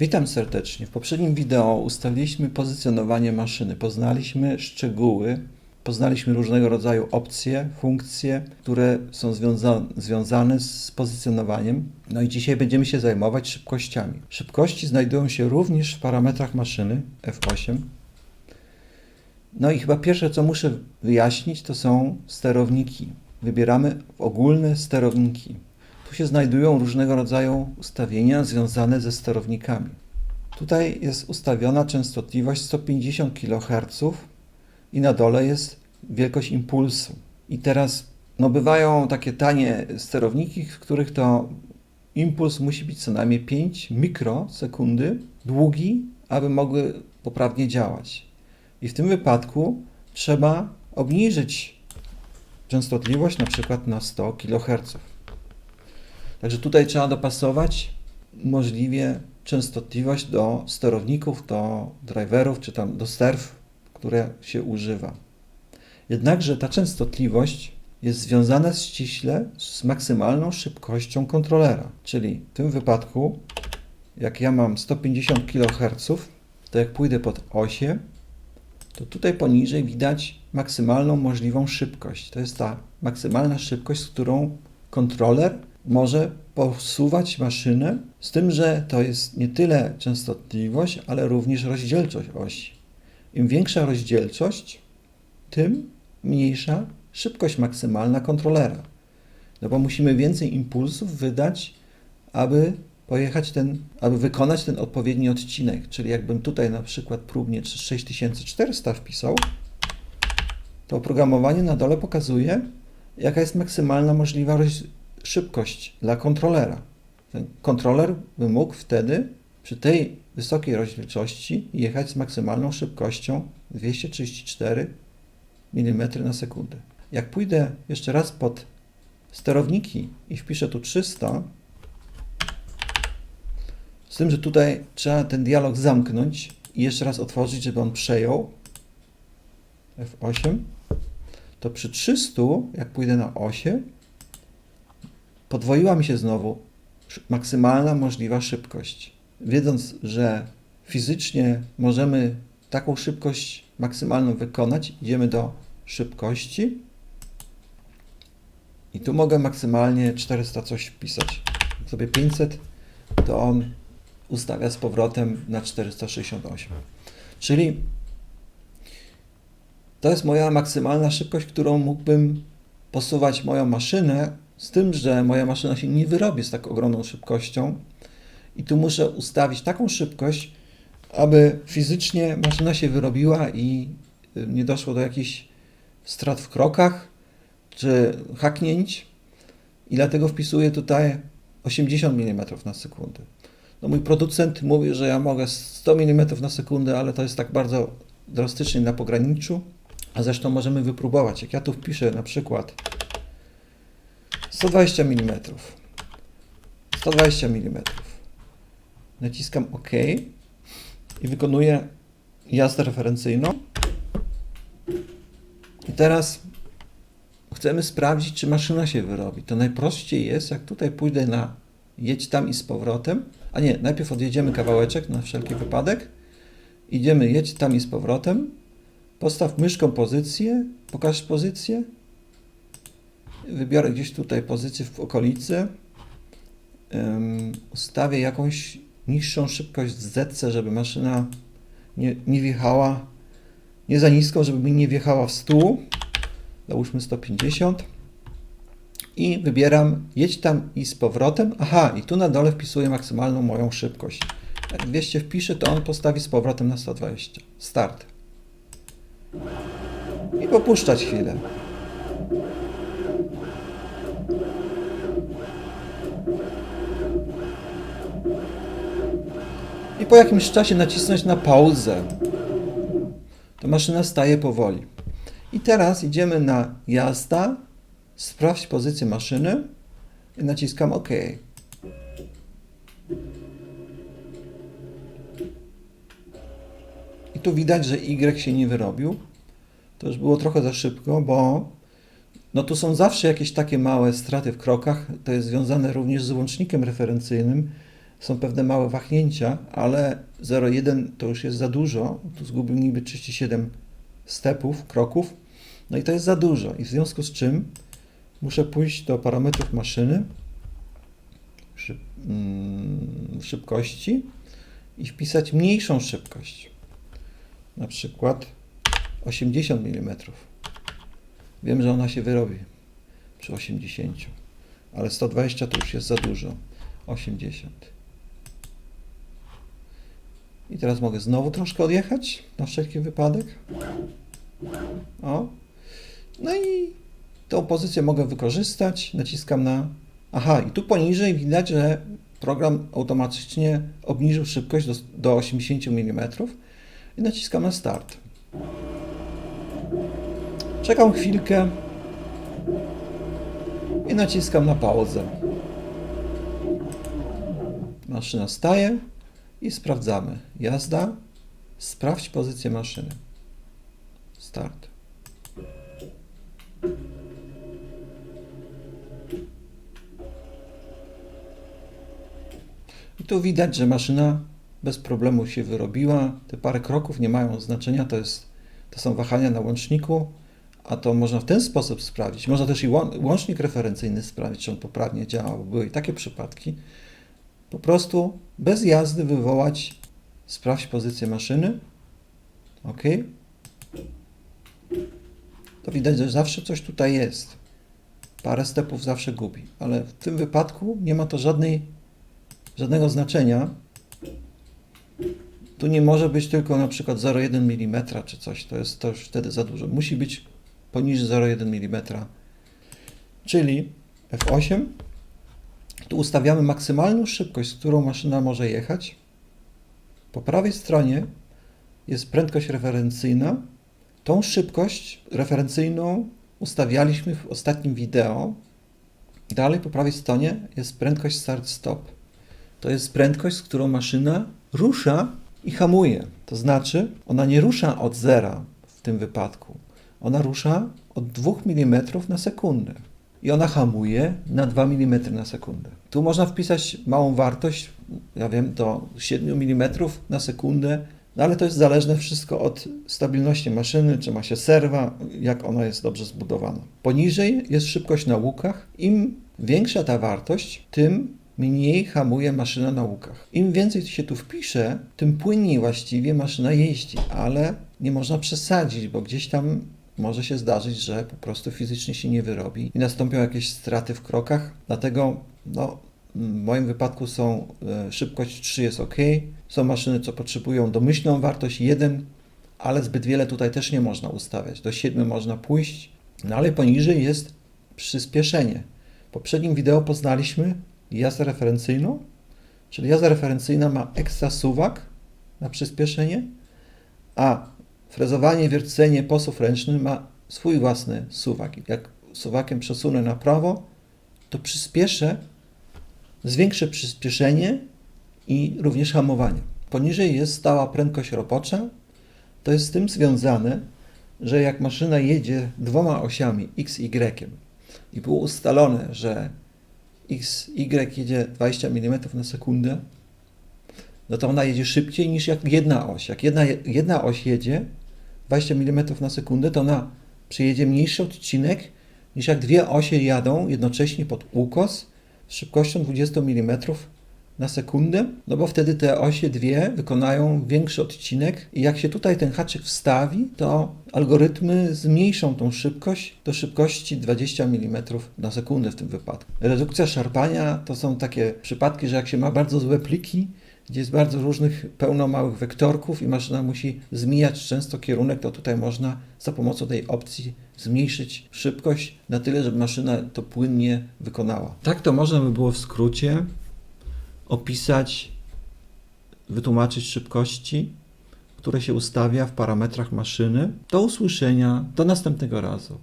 Witam serdecznie. W poprzednim wideo ustaliliśmy pozycjonowanie maszyny, poznaliśmy szczegóły, poznaliśmy różnego rodzaju opcje, funkcje, które są związa- związane z pozycjonowaniem. No i dzisiaj będziemy się zajmować szybkościami. Szybkości znajdują się również w parametrach maszyny F8. No i chyba pierwsze, co muszę wyjaśnić, to są sterowniki. Wybieramy ogólne sterowniki. Się znajdują różnego rodzaju ustawienia związane ze sterownikami. Tutaj jest ustawiona częstotliwość 150 kHz i na dole jest wielkość impulsu. I teraz no bywają takie tanie sterowniki, w których to impuls musi być co najmniej 5 mikrosekundy długi, aby mogły poprawnie działać. I w tym wypadku trzeba obniżyć częstotliwość na przykład na 100 kHz. Także tutaj trzeba dopasować możliwie częstotliwość do sterowników, do driverów, czy tam do sterw, które się używa. Jednakże ta częstotliwość jest związana ściśle z maksymalną szybkością kontrolera. Czyli w tym wypadku, jak ja mam 150 kHz, to jak pójdę pod osie, to tutaj poniżej widać maksymalną możliwą szybkość. To jest ta maksymalna szybkość, z którą kontroler może posuwać maszynę, z tym, że to jest nie tyle częstotliwość, ale również rozdzielczość osi. Im większa rozdzielczość, tym mniejsza szybkość maksymalna kontrolera. No bo musimy więcej impulsów wydać, aby pojechać ten, aby wykonać ten odpowiedni odcinek. Czyli jakbym tutaj na przykład próbnie 6400 wpisał, to oprogramowanie na dole pokazuje, jaka jest maksymalna możliwa szybkość dla kontrolera. Ten kontroler by mógł wtedy przy tej wysokiej rozdzielczości jechać z maksymalną szybkością 234 mm na sekundę. Jak pójdę jeszcze raz pod sterowniki i wpiszę tu 300, z tym, że tutaj trzeba ten dialog zamknąć i jeszcze raz otworzyć, żeby on przejął F8, to przy 300, jak pójdę na osie, podwoiła mi się znowu maksymalna możliwa szybkość. Wiedząc, że fizycznie możemy taką szybkość maksymalną wykonać, idziemy do szybkości i tu mogę maksymalnie 400 coś wpisać. Jak sobie 500, to on ustawia z powrotem na 468. Czyli to jest moja maksymalna szybkość, którą mógłbym posuwać moją maszynę, z tym, że moja maszyna się nie wyrobi z tak ogromną szybkością i tu muszę ustawić taką szybkość, aby fizycznie maszyna się wyrobiła i y, nie doszło do jakichś strat w krokach czy haknięć i dlatego wpisuję tutaj 80 mm na sekundę. No mój producent mówi, że ja mogę 100 mm na sekundę, ale to jest tak bardzo drastycznie na pograniczu, a zresztą możemy wypróbować. Jak ja tu wpiszę na przykład 120 mm, 120 mm, naciskam OK i wykonuję jazdę referencyjną. I teraz chcemy sprawdzić, czy maszyna się wyrobi. To najprościej jest, jak tutaj pójdę na jedź tam i z powrotem, a nie, najpierw odjedziemy kawałeczek na wszelki wypadek, idziemy jedź tam i z powrotem, postaw myszką pozycję, pokaż pozycję, wybiorę gdzieś tutaj pozycję w okolicy, Ym, ustawię jakąś niższą szybkość zetce, żeby maszyna nie, nie wjechała, nie za niską, żeby mi nie wjechała w stół, załóżmy 150 i wybieram jedź tam i z powrotem. Aha, i tu na dole wpisuję maksymalną moją szybkość. Jak 200 wpiszę, to on postawi z powrotem na 120. Start. I popuszczać chwilę. I po jakimś czasie nacisnąć na pauzę. To maszyna staje powoli. I teraz idziemy na jazda, sprawdź pozycję maszyny i naciskam OK. I tu widać, że Y się nie wyrobił. To już było trochę za szybko, bo no tu są zawsze jakieś takie małe straty w krokach. To jest związane również z łącznikiem referencyjnym, są pewne małe wahnięcia, ale 0,1 to już jest za dużo. Tu zgubił niby 37 stepów, kroków. No i to jest za dużo. I w związku z czym muszę pójść do parametrów maszyny, szyb, mm, szybkości i wpisać mniejszą szybkość. Na przykład 80 mm. Wiem, że ona się wyrobi przy 80, ale 120 to już jest za dużo. 80. I teraz mogę znowu troszkę odjechać na wszelki wypadek. O. No i tą pozycję mogę wykorzystać. Naciskam na. Aha, i tu poniżej widać, że program automatycznie obniżył szybkość do, do 80 mm i naciskam na start. Czekam chwilkę i naciskam na pauzę. Maszyna staje i sprawdzamy. Jazda. Sprawdź pozycję maszyny. Start. I tu widać, że maszyna bez problemu się wyrobiła. Te parę kroków nie mają znaczenia, to, jest, to są wahania na łączniku, a to można w ten sposób sprawdzić. Można też i łą- łącznik referencyjny sprawdzić, czy on poprawnie działa, bo były i takie przypadki. Po prostu bez jazdy wywołać sprawdź pozycję maszyny. OK. To widać, że zawsze coś tutaj jest. Parę stepów zawsze gubi, ale w tym wypadku nie ma to żadnej, żadnego znaczenia. Tu nie może być tylko na przykład 0,1 mm czy coś, to jest to już wtedy za dużo. Musi być poniżej 0,1 mm. Czyli F8 tu ustawiamy maksymalną szybkość, z którą maszyna może jechać. Po prawej stronie jest prędkość referencyjna. Tą szybkość referencyjną ustawialiśmy w ostatnim wideo. Dalej po prawej stronie jest prędkość start-stop. To jest prędkość, z którą maszyna rusza i hamuje. To znaczy, ona nie rusza od zera w tym wypadku. Ona rusza od 2 mm na sekundę i ona hamuje na 2 mm na sekundę. Tu można wpisać małą wartość, ja wiem, do 7 mm na sekundę, no ale to jest zależne wszystko od stabilności maszyny, czy ma się serwa, jak ona jest dobrze zbudowana. Poniżej jest szybkość na łukach. Im większa ta wartość, tym mniej hamuje maszyna na łukach. Im więcej się tu wpisze, tym płynniej właściwie maszyna jeździ, ale nie można przesadzić, bo gdzieś tam może się zdarzyć, że po prostu fizycznie się nie wyrobi i nastąpią jakieś straty w krokach. Dlatego no, w moim wypadku są e, szybkość 3 jest ok. Są maszyny, co potrzebują domyślną wartość 1, ale zbyt wiele tutaj też nie można ustawiać. Do 7 można pójść, no ale poniżej jest przyspieszenie. W poprzednim wideo poznaliśmy jazdę referencyjną, czyli jazda referencyjna ma ekstra suwak na przyspieszenie, a frezowanie, wiercenie, posuw ręczny ma swój własny suwak. Jak suwakiem przesunę na prawo, to przyspieszę, zwiększę przyspieszenie i również hamowanie. Poniżej jest stała prędkość robocza. To jest z tym związane, że jak maszyna jedzie dwoma osiami x, y i było ustalone, że x, y jedzie 20 mm na sekundę, no to ona jedzie szybciej niż jak jedna oś. Jak jedna, jedna oś jedzie 20 mm na sekundę, to ona przejedzie mniejszy odcinek niż jak dwie osie jadą jednocześnie pod ukos z szybkością 20 mm na sekundę, no bo wtedy te osie dwie wykonają większy odcinek i jak się tutaj ten haczyk wstawi, to algorytmy zmniejszą tą szybkość do szybkości 20 mm na sekundę w tym wypadku. Redukcja szarpania to są takie przypadki, że jak się ma bardzo złe pliki, gdzie jest bardzo różnych, pełno małych wektorków i maszyna musi zmieniać często kierunek, to tutaj można za pomocą tej opcji zmniejszyć szybkość na tyle, żeby maszyna to płynnie wykonała. Tak to można by było w skrócie opisać, wytłumaczyć szybkości, które się ustawia w parametrach maszyny. Do usłyszenia, do następnego razu.